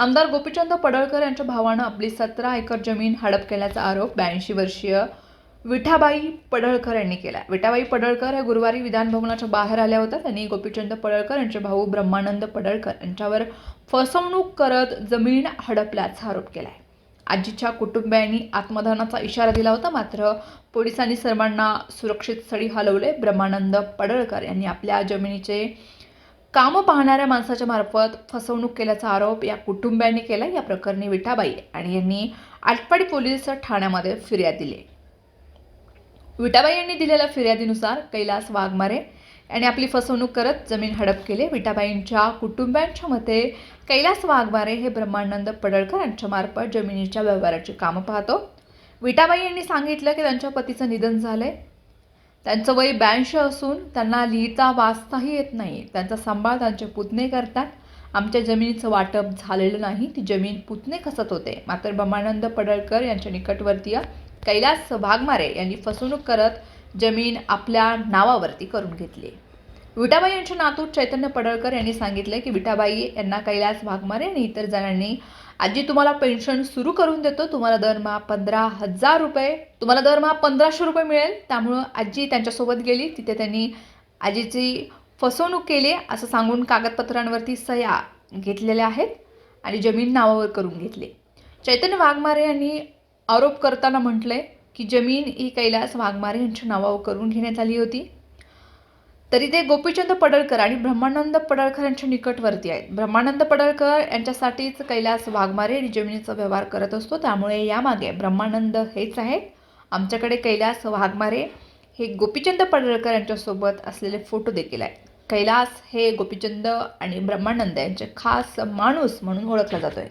आमदार गोपीचंद पडळकर यांच्या भावानं आपली सतरा एकर जमीन हडप केल्याचा आरोप ब्याऐंशी वर्षीय विठाबाई पडळकर यांनी केला. विठाबाई पडळकर या गुरुवारी विधानभवनाच्या बाहेर आल्या होत्या. त्यांनी गोपीचंद पडळकर यांचे भाऊ ब्रह्मानंद पडळकर यांच्यावर फसवणूक करत जमीन हडपल्याचा आरोप केला आहे आजीच्या कुटुंबियांनी आत्मदानाचा इशारा दिला होता. मात्र पोलिसांनी सर्वांना सुरक्षित स्थळी हलवले. ब्रह्मानंद पडळकर यांनी आपल्या जमिनीचे कामं पाहणाऱ्या माणसाच्या मार्फत फसवणूक केल्याचा आरोप या कुटुंबियांनी केला. या प्रकरणी विठाबाई आणि यांनी आटपाडी पोलीस ठाण्यामध्ये फिर्याद दिली. विटाबाई यांनी दिलेल्या फिर्यादीनुसार कैलास वाघमारे यांनी आपली फसवणूक करत जमीन हडप केले. विटाबाईंच्या कुटुंबियांच्या मते कैलास वाघमारे हे ब्रह्मानंद पडळकर यांच्या मार्फत जमिनीच्या व्यवहाराची कामं पाहतो. विटाबाई यांनी सांगितलं की त्यांच्या पतीचं निधन झालंय. त्यांचं वय ब्याऐंशी असून त्यांना लिहिता वाचताही येत नाही. त्यांचा सांभाळ त्यांचे पुतणे करतात. आमच्या जमिनीचं वाटप झालेलं नाही. ती जमीन पुतणे खसत होते. मात्र ब्रह्मानंद पडळकर यांच्या निकटवर्तीय कैलास वाघमारे यांनी फसवणूक करत जमीन आपल्या नावावरती करून घेतली. विटाबाई यांचे नातू चैतन्य पडळकर यांनी सांगितलं की विटाबाई यांना कैलास वाघमारे आणि इतर जणांनी आजी तुम्हाला पेन्शन सुरू करून देतो तुम्हाला दरमहा पंधरा हजार रुपये तुम्हाला दरमहा पंधराशे रुपये मिळेल. त्यामुळं आजी त्यांच्यासोबत गेली. तिथे त्यांनी आजीची फसवणूक केली असं सांगून कागदपत्रांवरती सह्या घेतलेल्या आहेत आणि जमीन नावावर करून घेतली. चैतन्य वाघमारे यांनी आरोप करताना म्हटलंय की जमीन ही कैलास वाघमारे यांच्या नावावर करून घेण्यात आली होती. तरी ते गोपीचंद पडळकर आणि ब्रह्मानंद पडळकर यांच्या निकटवर्ती आहेत. ब्रह्मानंद पडळकर यांच्यासाठीच कैलास वाघमारे आणि जमिनीचा व्यवहार करत असतो. त्यामुळे यामागे ब्रह्मानंद हेच आहेत. आमच्याकडे कैलास वाघमारे हे गोपीचंद पडळकर यांच्यासोबत असलेले फोटो देखील आहेत. कैलास हे गोपीचंद आणि ब्रह्मानंद यांचे खास माणूस म्हणून ओळखला जातो आहे